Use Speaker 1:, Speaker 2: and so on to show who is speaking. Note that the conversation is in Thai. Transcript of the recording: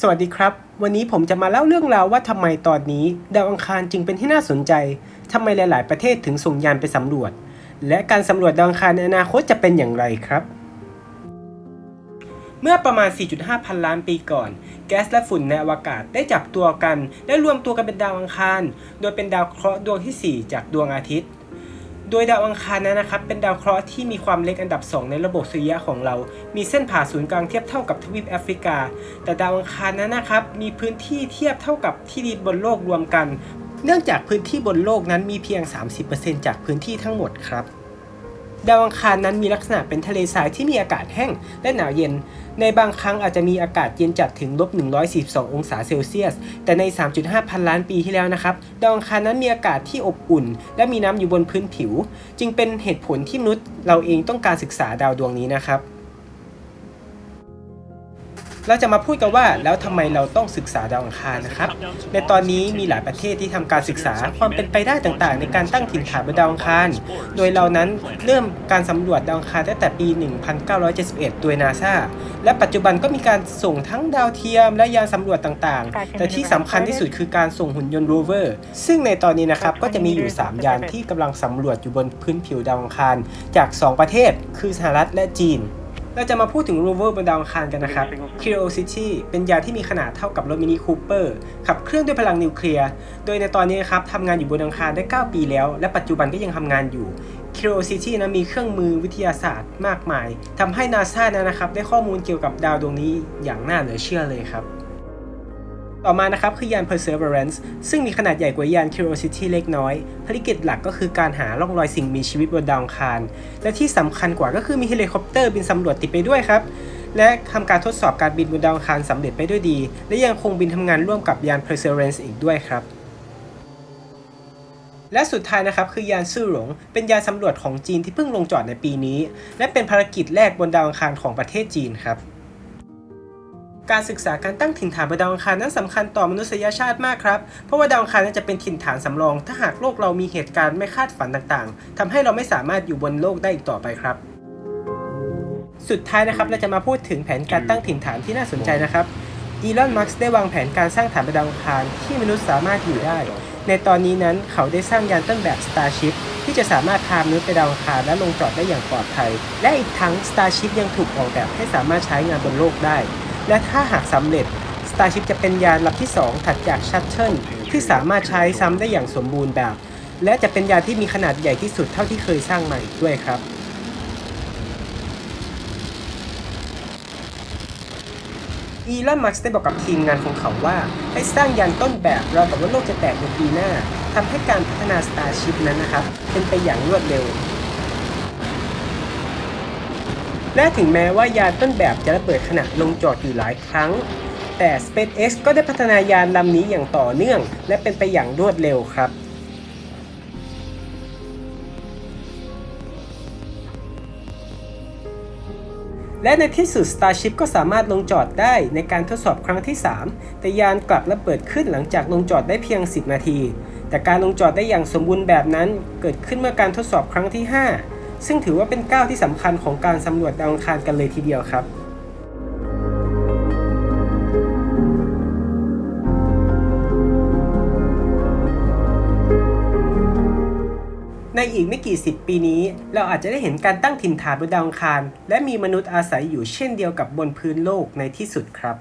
Speaker 1: สวัสดีครับ วันนี้ผมจะมาเล่าเรื่องราวว่าทำไมตอนนี้ ดาวอังคารจึงเป็นที่น่าสนใจทำไมหลาย ๆ ประเทศถึงส่งยานไปสำรวจ และการสำรวจดาวอังคารในอนาคตจะเป็นอย่างไรครับ เมื่อประมาณ 4.5 พันล้านปีก่อน แก๊สและฝุ่นในอวกาศได้จับตัวกัน และรวมตัวกันเป็นดาวอังคาร โดยเป็นดาวเคราะห์ดวงที่ 4 จากดวงอาทิตย์ โดยดาวอังคารนั้นนะครับ เป็นดาวเคราะห์ที่มีความเล็กอันดับ 2 ในระบบสุริยะของเรา มีเส้นผ่าศูนย์กลางเทียบเท่ากับทวีปแอฟริกา แต่ดาวอังคารนั้นนะครับ มีพื้นที่เทียบเท่ากับที่ดินบนโลกรวมกัน เนื่องจากพื้นที่บนโลกนั้นมีเพียง 30%จากพื้นที่ทั้งหมดครับ ดาวอังคารนั้นมีลักษณะเป็นทะเลทรายที่มีอากาศแห้งและหนาวเย็น ในบางครั้งอาจจะมีอากาศเย็นจัดถึงลบ142 องศาเซลเซียส แต่ใน 3.5 พันล้านปีที่แล้วนะครับ ดาวอังคารนั้นมีอากาศที่อบอุ่น และมีน้ำอยู่บนพื้นผิว จึงเป็นเหตุผลที่มนุษย์เราเองต้องการศึกษาดาวดวงนี้นะครับ เราจะมาพูดกันว่าแล้วทำไมเราต้องศึกษาดาวอังคารนะครับ ในตอนนี้มีหลายประเทศที่ทำการศึกษาความเป็นไปได้ต่างๆ ในการตั้งถิ่นฐานบนดาวอังคาร โดยเรานั้นเริ่มการสำรวจดาวอังคารตั้งแต่ปี 1971 โดยนาซาและปัจจุบันก็มีการส่งทั้งดาวเทียมและยานสำรวจต่างๆ แต่ที่สำคัญที่สุดคือการส่งหุ่นยนต์โรเวอร์ ซึ่งในตอนนี้นะครับก็จะมีอยู่ 3 ยานที่กำลังสำรวจอยู่บนพื้นผิวดาวอังคาร จาก 2 ประเทศ คือสหรัฐและจีน เราจะมาพูดถึงโรเวอร์บนดาวอังคารกันนะครับ Curiosity เป็นยานที่มีขนาดเท่ากับรถมินิคูเปอร์ขับเคลื่อนด้วยพลังนิวเคลียร์ โดยในตอนนี้นะครับทำงานอยู่บนอังคารได้ 9 ปีแล้ว และปัจจุบันก็ยังทำงานอยู่ Curiosity นะมีเครื่องมือวิทยาศาสตร์มากมายทำให้ NASA นะนะครับได้ข้อมูลเกี่ยวกับดาวดวงนี้อย่างน่าเหลือเชื่อเลยครับ ต่อมานะครับคือยาน Perseverance ซึ่งมีขนาดใหญ่กว่ายาน Curiosity เล็กน้อย ภารกิจหลักก็คือการหาร่องรอยสิ่งมีชีวิตบนดาวอังคาร และที่สำคัญกว่าก็คือมีเฮลิคอปเตอร์บินสำรวจติดไปด้วยครับ และทำการทดสอบการบินบนดาวอังคารสำเร็จไปด้วยดี และยังคงบินทำงานร่วมกับยาน Perseverance อีกด้วยครับและสุดท้ายนะครับคือยานซื่อหลง เป็นยานสำรวจของจีนที่เพิ่งลงจอดในปีนี้ และเป็นภารกิจแรกบนดาวอังคารของประเทศจีนครับ การศึกษาการตั้งถิ่นฐานบนดาวอังคารนั้นสำคัญต่อมนุษยชาติมากครับ เพราะว่าดาวอังคารนั้นจะเป็นถิ่นฐานสำรอง ถ้าหากโลกเรามีเหตุการณ์ไม่คาดฝันต่างๆทำให้เราไม่สามารถอยู่บนโลกได้อีกต่อไปครับ สุดท้ายนะครับเราจะมาพูดถึงแผนการตั้งถิ่นฐานที่น่าสนใจนะครับอีลอน มัสก์ได้วางแผนการสร้างฐานบนดาวอังคารที่มนุษย์สามารถอยู่ได้ ในตอนนี้นั้นเขาได้สร้างยานต้นแบบ Starship ที่จะสามารถพามนุษย์ไปดาวอังคารและลงจอดได้อย่างปลอดภัย และอีกทั้ง Starship ยังถูกออกแบบให้สามารถใช้งานบนโลกได้ และถ้าหากสำเร็จ Starship จะเป็นยานลำที่ 2 ถัดจาก Shuttle ที่สามารถใช้ซ้ำได้อย่างสมบูรณ์แบบ และจะเป็นยานที่มีขนาดใหญ่ที่สุดเท่าที่เคยสร้างมาอีกด้วยครับอีลอนมัสก์ได้บอกกับทีมงานของเขาว่า ให้สร้างยานต้นแบบราวกับว่าโลกจะแตกในปีหน้าทำให้การพัฒนา Starship นั้นนะครับ เป็นไปอย่างรวดเร็ว และถึงแม้ว่ายานต้นแบบจะระเบิดขณะลงจอดอยู่หลายครั้ง แต่ SpaceX ก็ได้พัฒนายานลำนี้อย่างต่อเนื่อง และเป็นไปอย่างรวดเร็วครับและในที่สุด Starship ก็สามารถลงจอดได้ในการทดสอบครั้งที่ 3 แต่ยานกลับระเบิดขึ้นหลังจากลงจอดได้เพียง 10 นาที แต่การลงจอดได้อย่างสมบูรณ์แบบนั้น เกิดขึ้นเมื่อการทดสอบครั้งที่ 5 ซึ่งถือว่าเป็นก้าวที่สำคัญของการสำรวจดาวอังคารกันเลยทีเดียวครับในอีกไม่กี่สิบปีนี้ เราอาจจะได้เห็นการตั้งถิ่นฐานบนดาวอังคาร และมีมนุษย์อาศัยอยู่เช่นเดียวกับบนพื้นโลกในที่สุดครับ